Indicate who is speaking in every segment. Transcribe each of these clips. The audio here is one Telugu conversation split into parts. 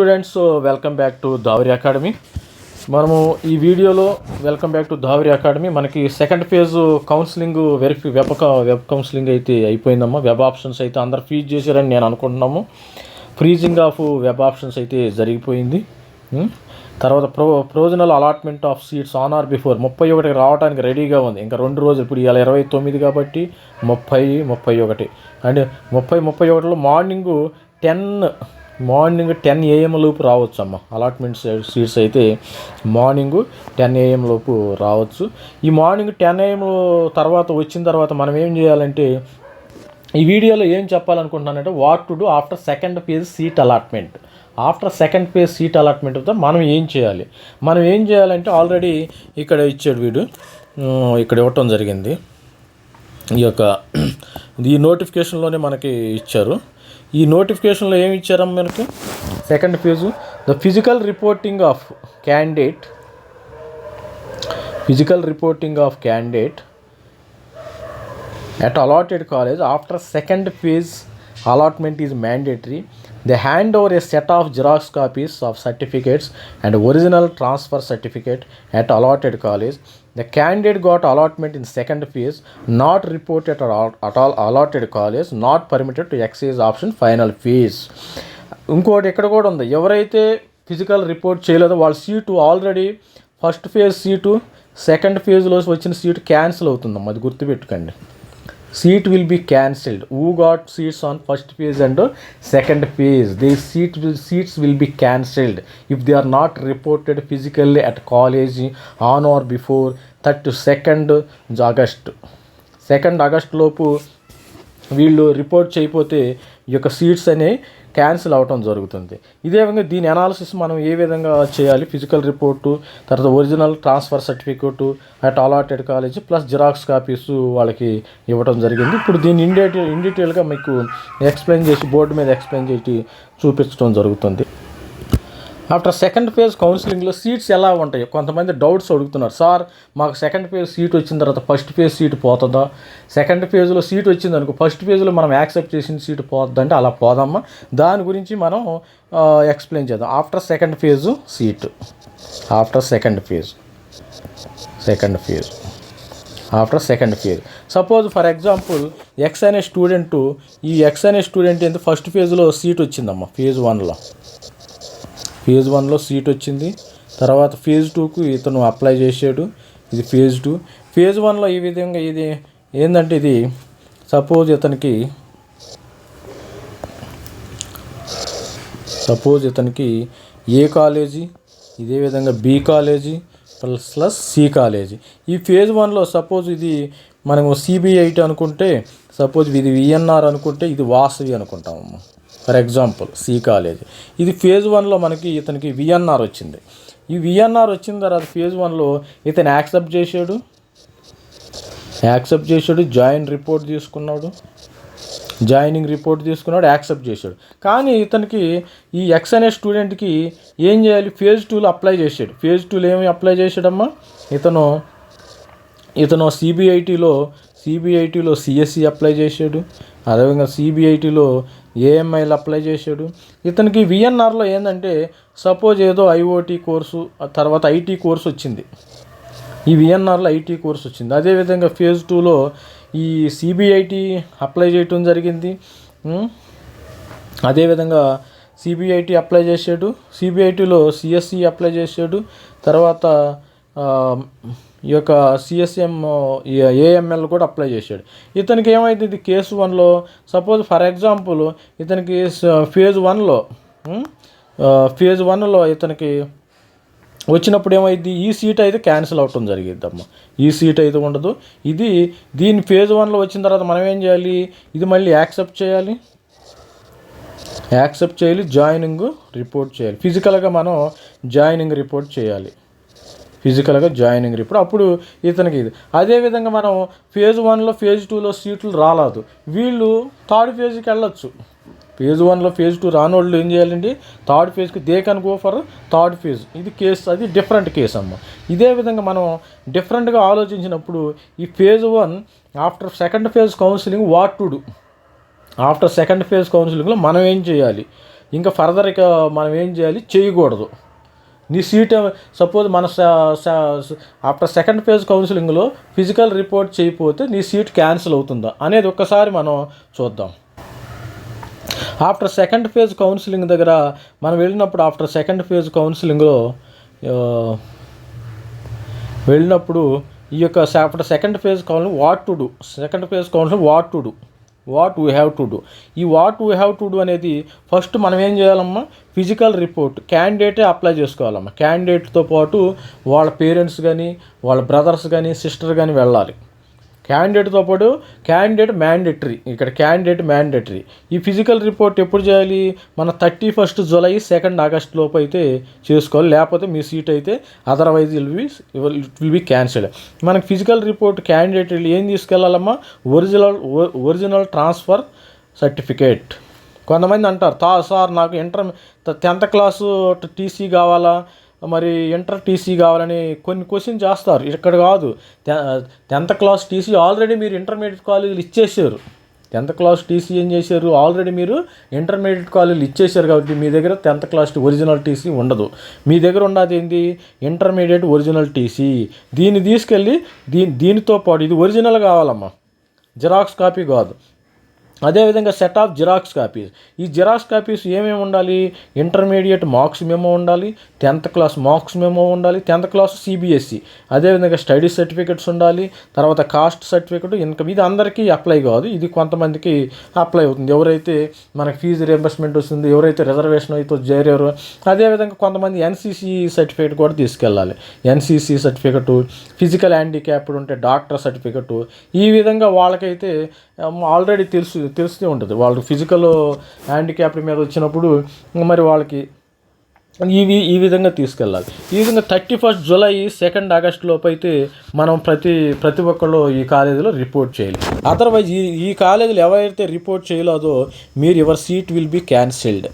Speaker 1: Students welcome back to Davari Academy. మనము ఈ వీడియోలో welcome back to Davari Academy. మనకి సెకండ్ ఫేజ్ కౌన్సిలింగ్ వెరిఫి వెబ్ వెబ్ కౌన్సిలింగ్ అయితే అయిపోయిందమ్మా. వెబ్ ఆప్షన్స్ అయితే అందరు ఫీజ్ చేశారని నేను అనుకుంటున్నాము. ఫ్రీజింగ్ ఆఫ్ వెబ్ ఆప్షన్స్ అయితే జరిగిపోయింది. తర్వాత pro provisional allotment of seats on or before. ముప్పై ఒకటికి రావడానికి రెడీగా ఉంది. ఇంకా రెండు రోజులు ఇప్పుడు ఇవాళ ఇరవై తొమ్మిది కాబట్టి ముప్పై ముప్పై ఒకటి. అండ్ ముప్పై ముప్పై ఒకటిలో morning ten morning ten AM లోపు రావచ్చు అమ్మ అలాట్మెంట్ సీట్స్ అయితే మార్నింగ్ టెన్ ఏఎం లోపు రావచ్చు. ఈ మార్నింగ్ టెన్ ఏఎం తర్వాత వచ్చిన తర్వాత మనం ఏం చేయాలంటే ఈ వీడియోలో ఏం చెప్పాలనుకుంటున్నానంటే what to do after second phase seat allotment after second phase seat అలాట్మెంట్తో మనం ఏం చేయాలి? మనం ఏం చేయాలంటే ఆల్రెడీ ఇక్కడ ఇచ్చాడు వీడు. ఇక్కడ ఇవ్వటం జరిగింది. ఈ యొక్క ఈ నోటిఫికేషన్లోనే మనకి ఇచ్చారు. ఈ నోటిఫికేషన్లో ఏమి ఇచ్చారమ్మ మనకి? Second phase the physical reporting of candidate physical reporting of candidate at allotted college after second phase allotment is mandatory the hand over a set of xerox copies of certificates and original transfer certificate at allotted college the candidate got allotment in second phase not reported at all, at all allotted college not permitted to exercise option final phase ఇంకోటి ఇక్కడ కూడా ఉంది ఎవరైతే ఫిజికల్ రిపోర్ట్ చేయలేదో వాళ్ళ seat already first phase seat second ఫేజ్లో వచ్చిన సీటు క్యాన్సిల్ అవుతుందమ్మా అది గుర్తుపెట్టుకోండి seat will be cancelled. Who got seats on first phase and second phase the seat will seats will be cancelled if they are not reported physically at college on or before thirty second August second August లోపు వీళ్ళు రిపోర్ట్ చేయకపోతే ఈ యొక్క సీట్స్ అనే క్యాన్సిల్ అవటం జరుగుతుంది. ఇదే విధంగా దీని అనాలిసిస్ మనం ఏ విధంగా చేయాలి? ఫిజికల్ రిపోర్టు తర్వాత original transfer certificate at allotted college plus xerox copies వాళ్ళకి ఇవ్వడం జరిగింది. ఇప్పుడు దీన్ని ఇన్ డీటెయిల్ ఇన్ డీటెయిల్గా మీకు ఎక్స్ప్లెయిన్ చేసి బోర్డు మీద ఎక్స్ప్లెయిన్ చేసి చూపించడం జరుగుతుంది. ఆఫ్టర్ సెకండ్ ఫేజ్ కౌన్సిలింగ్లో సీట్స్ ఎలా ఉంటాయి? కొంతమంది డౌట్స్ అడుగుతున్నారు. సార్ మాకు సెకండ్ ఫేజ్ సీట్ వచ్చిన తర్వాత ఫస్ట్ ఫేజ్ సీట్ పోతుందా? సెకండ్ ఫేజ్లో సీట్ వచ్చింది అనుకో ఫస్ట్ ఫేజ్లో మనం యాక్సెప్ట్ చేసిన సీట్ పోతుందంటే అలా పోదమ్మా. దాని గురించి మనం ఎక్స్ప్లెయిన్ చేద్దాం. After second phase seat after second phase second phase after second phase suppose for example X అనే స్టూడెంట్ ఈ ఎక్స్ అనే స్టూడెంట్ ఏంటి ఫస్ట్ ఫేజ్లో సీట్ వచ్చిందమ్మా ఫేజ్ వన్లో ఫేజ్ వన్లో సీట్ వచ్చింది. తర్వాత ఫేజ్ టూకు ఇతను అప్లై చేసాడు ఇది ఫేజ్ టూ ఫేజ్ వన్లో ఈ విధంగా ఇది ఏంటంటే ఇది సపోజ్ ఇతనికి సపోజ్ ఇతనికి ఏ కాలేజీ ఇదే విధంగా B college plus plus C college. ఈ ఫేజ్ వన్లో సపోజ్ ఇది మనము సిబిఐటి అనుకుంటే సపోజ్ ఇది విఎన్ఆర్ అనుకుంటే ఇది వాసవి అనుకుంటాము. For example C college. ఇది ఫేజ్ వన్లో మనకి ఇతనికి విఎన్ఆర్ వచ్చింది. ఈ విఎన్ఆర్ వచ్చిన తర్వాత ఫేజ్ వన్లో ఇతను యాక్సెప్ట్ చేశాడు. యాక్సెప్ట్ చేశాడు జాయిన్ రిపోర్ట్ తీసుకున్నాడు. జాయినింగ్ రిపోర్ట్ తీసుకున్నాడు యాక్సెప్ట్ చేశాడు. కానీ ఇతనికి ఈ ఎక్స్ అనే స్టూడెంట్కి ఏం చేయాలి? ఫేజ్ టూలో అప్లై చేశాడు. ఫేజ్ టూలో ఏమి అప్లై చేశాడమ్మా? ఇతను ఇతను సిబిఐటీలో సిబిఐటీలో సిఎస్సి అప్లై చేశాడు. అదేవిధంగా సిబిఐటీలో ఏఎంఐలు అప్లై చేశాడు. ఇతనికి విఎన్ఆర్లో ఏంటంటే సపోజ్ ఏదో ఐఓటీ కోర్సు తర్వాత ఐటీ కోర్సు వచ్చింది. ఈ విఎన్ఆర్లో ఐటీ కోర్స్ వచ్చింది. అదేవిధంగా ఫేజ్ టూలో ఈ సిబిఐటి అప్లై చేయటం జరిగింది. అదేవిధంగా సిబిఐటి అప్లై చేశాడు. సిబిఐటిలో సిఎస్సి అప్లై చేశాడు. తర్వాత ఈ యొక్క సిఎస్ఎం ఏఎంఎల్ కూడా అప్లై చేశాడు. ఇతనికి ఏమైతుంది ఇది కేసు వన్లో సపోజ్ ఫర్ ఎగ్జాంపుల్ ఇతనికి ఫేజ్ వన్లో ఫేజ్ వన్లో ఇతనికి వచ్చినప్పుడు ఏమైంది? ఈ సీట్ అయితే క్యాన్సిల్ అవటం జరిగిద్దమ్మా ఈ సీట్ అయితే ఉండదు. ఇది దీని ఫేజ్ వన్లో వచ్చిన తర్వాత మనం ఏం చేయాలి? ఇది మళ్ళీ యాక్సెప్ట్ చేయాలి. యాక్సెప్ట్ చేయాలి జాయినింగ్ రిపోర్ట్ చేయాలి. ఫిజికల్గా మనం జాయినింగ్ రిపోర్ట్ చేయాలి. ఫిజికల్గా జాయినింగ్ రిపోర్ట్ అప్పుడు ఇతనికి ఇది. అదేవిధంగా మనం ఫేజ్ వన్లో ఫేజ్ టూలో సీట్లు రాలేదు. వీళ్ళు థర్డ్ ఫేజ్కి వెళ్ళొచ్చు. ఫేజ్ వన్లో ఫేజ్ టూ రాని వాళ్ళు ఏం చేయాలండి? Third ఫేజ్కి they can go for third phase. ఇది కేసు అది డిఫరెంట్ కేసు అమ్మ. ఇదే విధంగా మనం డిఫరెంట్గా ఆలోచించినప్పుడు ఈ phase one after second phase counselling what to do after second phase కౌన్సిలింగ్లో మనం ఏం చేయాలి? ఇంకా ఫర్దర్ ఇక మనం ఏం చేయాలి? చేయకూడదు. నీ సీట్ సపోజ్ మన ఆఫ్టర్ సెకండ్ ఫేజ్ కౌన్సిలింగ్లో ఫిజికల్ రిపోర్ట్ చేయకపోతే నీ సీట్ క్యాన్సిల్ అవుతుందా? అనేది ఒక్కసారి మనం చూద్దాం. ఆఫ్టర్ సెకండ్ ఫేజ్ కౌన్సిలింగ్ దగ్గర మనం వెళ్ళినప్పుడు ఆఫ్టర్ సెకండ్ ఫేజ్ కౌన్సిలింగ్లో వెళ్ళినప్పుడు ఈ యొక్క after second phase counselling what to do second phase counselling what to do what we have to do. ఈ what we have to do అనేది ఫస్ట్ మనం ఏం చేయాలమ్మా? ఫిజికల్ రిపోర్ట్ క్యాండిడేటే అప్లై చేసుకోవాలమ్మా. క్యాండిడేట్తో పాటు వాళ్ళ పేరెంట్స్ కానీ వాళ్ళ బ్రదర్స్ కానీ సిస్టర్ కానీ వెళ్ళాలి. క్యాండిడేట్తో పాటు క్యాండిడేట్ మ్యాండేటరీ ఇక్కడ క్యాండిడేట్ మ్యాండేటరీ ఈ ఫిజికల్ రిపోర్ట్ ఎప్పుడు చేయాలి? మన thirty first July second August లోపు అయితే చేసుకోవాలి. లేకపోతే మీ సీట్ అయితే otherwise will be it will be cancel మనకి ఫిజికల్ రిపోర్ట్ క్యాండిడేట్ ఏం తీసుకెళ్ళాలమ్మా? ఒరిజినల్ ఒరిజినల్ ట్రాన్స్ఫర్ సర్టిఫికేట్ కొంతమంది అంటారు తా సార్ నాకు ఇంటర్ టెన్త్ క్లాసు టీసీ కావాలా? మరి ఇంటర్ టీసీ కావాలని కొన్ని క్వశ్చన్ చేస్తారు. ఇక్కడ కాదు. టెన్త్ క్లాస్ టీసీ ఆల్రెడీ మీరు ఇంటర్మీడియట్ కాలేజీలు ఇచ్చేసారు టెన్త్ క్లాస్ టీసీ ఏం చేశారు? ఆల్రెడీ మీరు ఇంటర్మీడియట్ కాలేజీలు ఇచ్చేసారు కాబట్టి మీ దగ్గర టెన్త్ క్లాస్ ఒరిజినల్ టీసీ ఉండదు. మీ దగ్గర ఉన్నది ఏంటి ఇంటర్మీడియట్ ఒరిజినల్ టీసీ దీన్ని తీసుకెళ్ళి దీని దీనితో పాటు ఇది ఒరిజినల్ కావాలమ్మా. జిరాక్స్ కాపీ కాదు. అదేవిధంగా సెట్ ఆఫ్ జిరాక్స్ కాపీస్ ఈ జిరాక్స్ కాపీస్ ఏమేమి ఉండాలి? ఇంటర్మీడియట్ మార్క్స్ మేమో ఉండాలి టెన్త్ క్లాస్ మార్క్స్ మేమో ఉండాలి టెన్త్ క్లాస్ సిబిఎస్ఈ అదేవిధంగా స్టడీ సర్టిఫికెట్స్ ఉండాలి తర్వాత కాస్ట్ సర్టిఫికెట్ ఇన్కమ్ ఇది అందరికీ అప్లై కాదు. ఇది కొంతమందికి అప్లై అవుతుంది. ఎవరైతే మనకి ఫీజు రియంబర్స్మెంట్ వస్తుంది ఎవరైతే రిజర్వేషన్ అయితే చేరారో అదేవిధంగా కొంతమంది ఎన్సీసీ సర్టిఫికేట్ కూడా తీసుకెళ్ళాలి. ఎన్సీసీ సర్టిఫికెట్ ఫిజికల్ హ్యాండిక్యాప్డ్ ఉంటే డాక్టర్ సర్టిఫికెట్ ఈ విధంగా వాళ్ళకైతే ఆల్రెడీ తెలుసు తెలుస్తూ ఉంటుంది. వాళ్ళు ఫిజికల్ హ్యాండిక్యాప్డ్ మీద వచ్చినప్పుడు మరి వాళ్ళకి ఇవి ఈ విధంగా తీసుకెళ్ళాలి. ఈ విధంగా thirty first July second August లోపు అయితే మనం ప్రతి ప్రతి ఒక్కళ్ళు ఈ కాలేజీలో రిపోర్ట్ చేయాలి. అదర్వైజ్ ఈ ఈ కాలేజీలో ఎవరైతే రిపోర్ట్ చేయలేదో మీరు your seat will be cancelled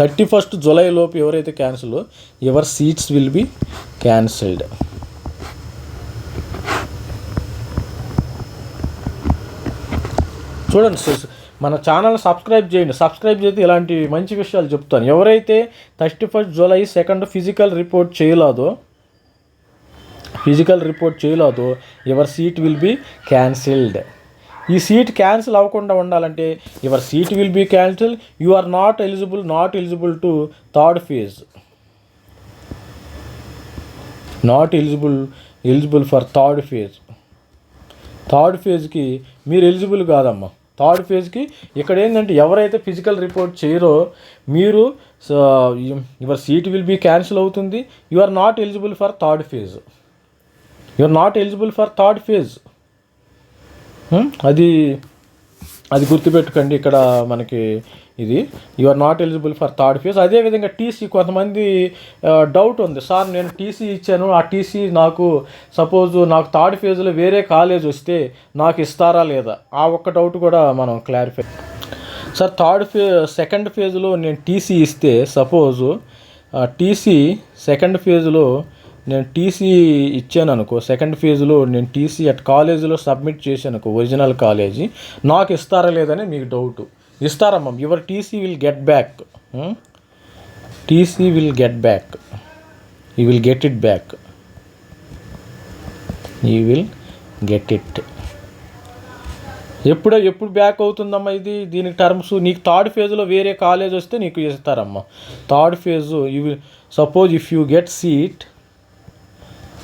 Speaker 1: thirty first July లోపు ఎవరైతే cancel your seats will be cancelled చూడండి మన ఛానల్ సబ్స్క్రైబ్ చేయండి. సబ్స్క్రైబ్ చేస్తే ఇలాంటి మంచి విషయాలు చెప్తాను. ఎవరైతే thirty first July second physical report చేయలేదో ఫిజికల్ రిపోర్ట్ చేయలేదో your seat will be cancelled. ఈ సీట్ క్యాన్సిల్ అవ్వకుండా ఉండాలంటే your seat will be cancel you are not eligible not eligible to third phase. Not eligible eligible for third phase. Third ఫేజ్కి మీరు ఎలిజిబుల్ కాదమ్మా. థర్డ్ ఫేజ్కి ఇక్కడ ఏంటంటే ఎవరైతే ఫిజికల్ రిపోర్ట్ చేయరో మీరు your seat will be cancel అవుతుంది. You are not eligible for third phase you are not eligible for third phase అది అది గుర్తుపెట్టుకోండి. ఇక్కడ మనకి ఇది. You are not eligible for third phase అదేవిధంగా టీసీ కొంతమంది డౌట్ ఉంది. సార్ నేను టీసీ ఇచ్చాను. ఆ టీసీ నాకు సపోజ్ నాకు థర్డ్ ఫేజ్లో వేరే కాలేజ్ వస్తే నాకు ఇస్తారా లేదా? ఆ ఒక్క డౌట్ కూడా మనం క్లారిఫై సార్ థర్డ్ ఫే సెకండ్ ఫేజ్లో నేను టీసీ ఇస్తే సపోజు టీసీ సెకండ్ ఫేజ్లో నేను టీసీ ఇచ్చాను అనుకో సెకండ్ ఫేజ్లో నేను టీసీ అట్ కాలేజీలో సబ్మిట్ చేశాను అనుకో ఒరిజినల్ కాలేజీ నాకు ఇస్తారా లేదని మీకు డౌట్ ఇస్తారమ్మా your TC will get back. TC will get back. You will get it back you will get it ఎప్పుడో ఎప్పుడు బ్యాక్ అవుతుందమ్మా ఇది? దీనికి టర్మ్స్ నీకు థర్డ్ ఫేజ్లో వేరే కాలేజ్ వస్తే నీకు ఇస్తారమ్మా third phase you will suppose if you get seat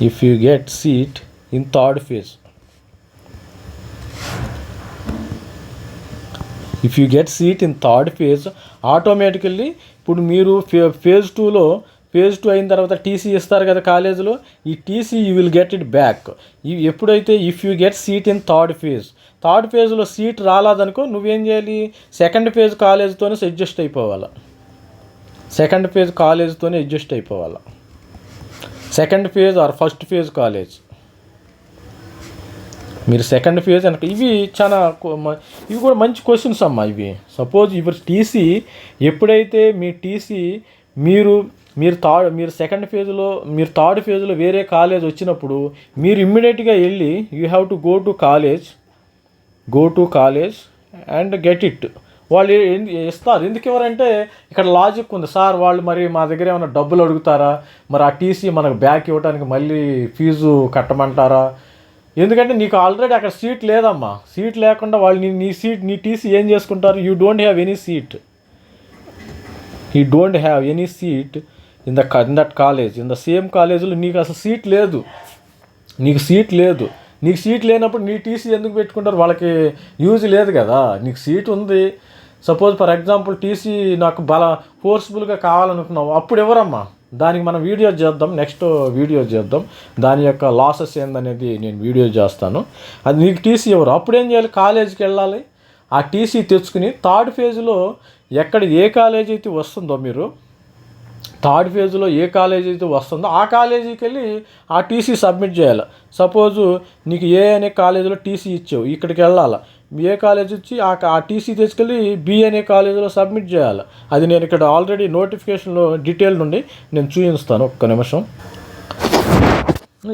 Speaker 1: if you get seat in third phase if you get seat in third phase automatically ఇప్పుడు మీరు ఫే ఫేజ్ టూలో ఫేజ్ టూ అయిన తర్వాత టీసీ ఇస్తారు కదా కాలేజీలో ఈ TC you will get it back ఎప్పుడైతే if you get seat in third phase third ఫేజ్లో సీట్ రాలేదనుకో నువ్వేం చేయాలి? సెకండ్ ఫేజ్ కాలేజ్తోనే అడ్జస్ట్ అయిపోవాలి. సెకండ్ ఫేజ్ కాలేజ్తోనే అడ్జస్ట్ అయిపోవాలి. Second phase or first phase college మీరు సెకండ్ ఫేజ్ అనక ఇవి చాలా ఇవి కూడా మంచి క్వశ్చన్స్ అమ్మా ఇవి. సపోజ్ ఇప్పుడు టీసీ ఎప్పుడైతే మీ టీసీ మీరు మీరు థర్డ్ మీరు సెకండ్ ఫేజ్లో మీరు థర్డ్ ఫేజ్లో వేరే కాలేజ్ వచ్చినప్పుడు మీరు ఇమ్మీడియట్గా వెళ్ళి you have to go to college go to college and get it వాళ్ళు ఇస్తారు. ఎందుకు ఎవరంటే ఇక్కడ లాజిక్ ఉంది. సార్ వాళ్ళు మరి మా దగ్గర ఏమైనా డబ్బులు అడుగుతారా? మరి ఆ టీసీ మనకు బ్యాక్ ఇవ్వడానికి మళ్ళీ ఫీజు కట్టమంటారా? ఎందుకంటే నీకు ఆల్రెడీ అక్కడ సీట్ లేదమ్మా. సీట్ లేకుండా వాళ్ళు నీ నీ సీట్ నీ టీసీ ఏం చేసుకుంటారు? You don't have any seat ఈ don't have any seat in the in that college in the same కాలేజీలో నీకు అసలు సీట్ లేదు. నీకు సీట్ లేదు. నీకు సీట్ లేనప్పుడు నీ టీసీ ఎందుకు పెట్టుకుంటారు? వాళ్ళకి యూజ్ లేదు కదా. నీకు సీట్ ఉంది. సపోజ్ ఫర్ ఎగ్జాంపుల్ టీసీ నాకు బల ఫోర్స్ఫుల్గా కావాలనుకున్నావు. అప్పుడు ఎవరమ్మా? దానికి మనం వీడియో చేద్దాం నెక్స్ట్ వీడియో చేద్దాం. దాని యొక్క లాసెస్ ఏందనేది నేను వీడియో చేస్తాను. అది నీకు టీసీ ఎవరు? అప్పుడు ఏం చేయాలి? కాలేజీకి వెళ్ళాలి. ఆ టీసీ తెచ్చుకుని థర్డ్ ఫేజ్లో ఎక్కడ ఏ కాలేజ్ అయితే వస్తుందో మీరు థర్డ్ ఫేజ్లో ఏ కాలేజీ అయితే వస్తుందో ఆ కాలేజీకి వెళ్ళి ఆ టీసీ సబ్మిట్ చేయాలి. సపోజు నీకు ఏ అనే కాలేజీలో టీసీ ఇచ్చావు ఇక్కడికి వెళ్ళాలి? ఏ కాలేజ్ వచ్చి ఆ టీసీ తీసుకెళ్ళి బి అనే కాలేజీలో సబ్మిట్ చేయాలి. అది నేను ఇక్కడ ఆల్రెడీ నోటిఫికేషన్లో డీటెయిల్ నుండి నేను చూపిస్తాను. ఒక్క నిమిషం.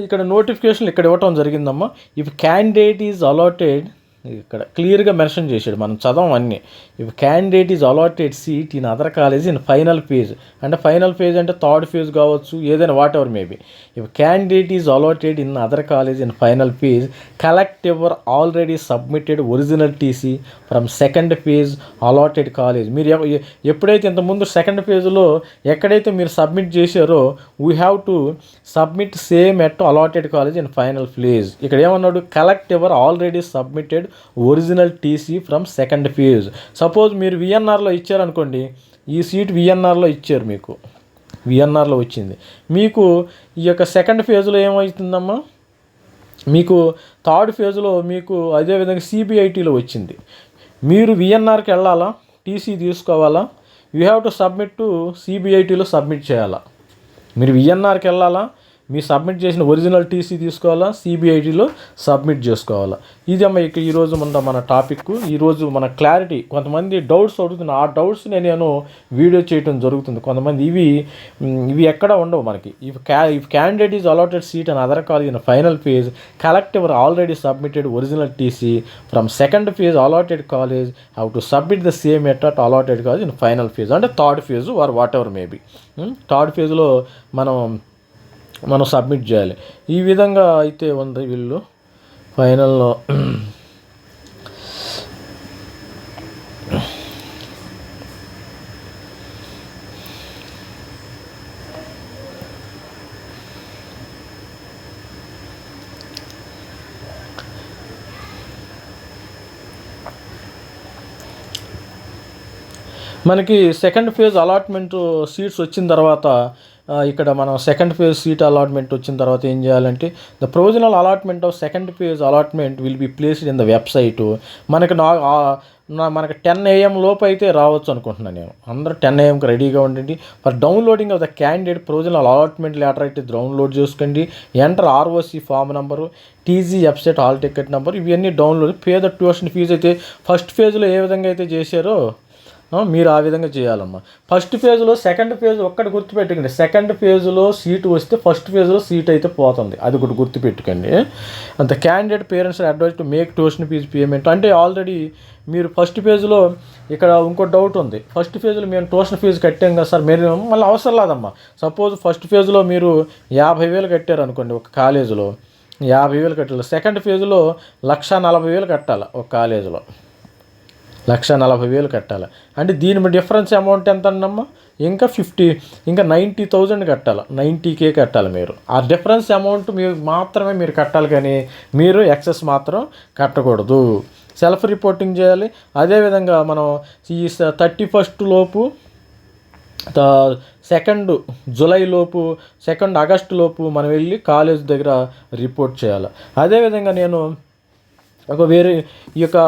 Speaker 1: ఇక్కడ నోటిఫికేషన్ ఇక్కడ ఇవ్వటం జరిగిందమ్మా. ఇఫ్ క్యాండిడేట్ ఈజ్ అలాటెడ్ ఇక్కడ క్లియర్గా మెన్షన్ చేశాడు. మనం చదవం అన్నీ. If candidate is allotted seat in other college in final phase అంటే ఫైనల్ ఫేజ్ అంటే థర్డ్ ఫేజ్ కావచ్చు ఏదైనా whatever maybe if candidate is allotted in other college in final phase collect ever already submitted original TC from second phase allotted college మీరు ఎప్పుడైతే ఇంతకుముందు సెకండ్ ఫేజ్లో ఎక్కడైతే మీరు సబ్మిట్ చేశారో we have to submit same at allotted college in final phase ఇక్కడ ఏమన్నాడు? Collect ever already submitted original TC from second phase. Suppose మీరు విఎన్ఆర్లో ఇచ్చారనుకోండి ఈ సీట్ విఎన్ఆర్లో ఇచ్చారు మీకు. విఎన్ఆర్లో వచ్చింది. మీకు ఈ యొక్క సెకండ్ ఫేజ్లో ఏమవుతుందమ్మా? మీకు థర్డ్ ఫేజ్లో మీకు అదేవిధంగా సిబిఐటీలో వచ్చింది. మీరు విఎన్ఆర్కి వెళ్ళాలా? టీసీ తీసుకోవాలా? You have to submit to సిబిఐటీలో submit చేయాలా? మీరు విఎన్ఆర్కి వెళ్ళాలా? మీ సబ్మిట్ చేసిన ఒరిజినల్ టీసీ తీసుకోవాలా? సిబిఐటీలో సబ్మిట్ చేసుకోవాలా? ఇది అమ్మ ఇక ఈరోజు మన మన టాపిక్. ఈరోజు మన క్లారిటీ. కొంతమంది డౌట్స్ అడుగుతున్న ఆ డౌట్స్ నేను వీడియో చేయడం జరుగుతుంది. కొంతమంది ఇవి ఇవి ఎక్కడ ఉండవు మనకి. ఇఫ్ క్యా if candidate is allotted seat and other call in final phase collect ever already submitted original TC from second phase allotted college how to submit the same at at allotted college in final phase అంటే third phase or whatever maybe third ఫేజ్లో మనం మనం సబ్మిట్ చేయాలి. ఈ విధంగా అయితే ఉంది వీళ్ళు. ఫైనల్లో మనకి సెకండ్ ఫేజ్ అలాట్మెంట్ సీట్స్ వచ్చిన తర్వాత ఇక్కడ మనం సెకండ్ ఫేజ్ సీట్ అలాట్మెంట్ వచ్చిన తర్వాత ఏం చేయాలంటే the provisional allotment of second phase allotment will be placed in the website మనకి నా మనకి టెన్ ఏఎం లోపు అయితే రావచ్చు అనుకుంటున్నాను నేను. అందరూ టెన్ ఏఎంకి రెడీగా ఉండండి. For downloading of the candidate provisional allotment letter అయితే డౌన్లోడ్ చేసుకోండి. Enter ROC form number TG website hall ticket number ఇవన్నీ download pay the tuition fee అయితే ఫస్ట్ ఫేజ్లో ఏ విధంగా అయితే చేశారో మీరు ఆ విధంగా చేయాలమ్మా. ఫస్ట్ ఫేజ్లో సెకండ్ ఫేజ్ ఒక్కటి గుర్తుపెట్టుకోండి. సెకండ్ ఫేజ్లో సీట్ వస్తే ఫస్ట్ ఫేజ్లో సీట్ అయితే పోతుంది. అది ఒకటి గుర్తుపెట్టుకోండి. అంత candidate parents advise to make tuition fee payment అంటే ఆల్రెడీ మీరు ఫస్ట్ ఫేజ్లో ఇక్కడ ఇంకో డౌట్ ఉంది. ఫస్ట్ ఫేజ్లో మేము ట్యూషన్ ఫీజు కట్టాం కదా సార్ మీరు మళ్ళీ అవసరం లేదమ్మా. సపోజ్ ఫస్ట్ ఫేజ్లో మీరు యాభై వేలు కట్టారు అనుకోండి ఒక కాలేజీలో యాభై వేలు కట్టాలి. సెకండ్ ఫేజ్లో లక్ష నలభై వేలు కట్టాలి ఒక కాలేజీలో లక్ష నలభై వేలు కట్టాలి. అంటే దీని డిఫరెన్స్ అమౌంట్ ఎంత అన్నమ్మా ఇంకా ఫిఫ్టీ ఇంకా నైంటీ థౌజండ్ కట్టాలి. నైంటీ కే కట్టాలి మీరు. ఆ డిఫరెన్స్ అమౌంట్ మీరు మాత్రమే మీరు కట్టాలి కానీ మీరు ఎక్సెస్ మాత్రం కట్టకూడదు. సెల్ఫ్ రిపోర్టింగ్ చేయాలి. అదేవిధంగా మనం ఈ థర్టీ ఫస్ట్ లోపు సెకండ్ జూలై లోపు సెకండ్ ఆగస్టు లోపు మనం వెళ్ళి కాలేజ్ దగ్గర రిపోర్ట్ చేయాలి. అదేవిధంగా నేను ఒక వేరే ఈ యొక్క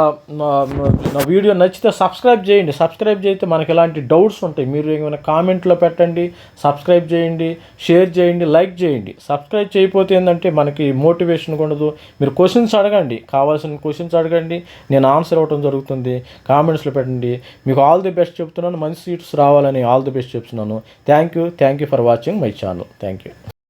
Speaker 1: నా వీడియో నచ్చితే సబ్స్క్రైబ్ చేయండి. సబ్స్క్రైబ్ చేస్తే మనకి ఎలాంటి డౌట్స్ ఉంటాయి మీరు ఏమైనా కామెంట్లో పెట్టండి సబ్స్క్రైబ్ చేయండి షేర్ చేయండి లైక్ చేయండి. సబ్స్క్రైబ్ చేయకపోతే ఏంటంటే మనకి మోటివేషన్ ఉండదు. మీరు క్వశ్చన్స్ అడగండి. కావాల్సిన క్వశ్చన్స్ అడగండి. నేను ఆన్సర్ అవ్వడం జరుగుతుంది. కామెంట్స్లో పెట్టండి. మీకు ఆల్ ది బెస్ట్ చెప్తున్నాను. మంచి సీట్స్ రావాలని ఆల్ ది బెస్ట్ చెప్తున్నాను. Thank you. Thank you for watching my channel. Thank you.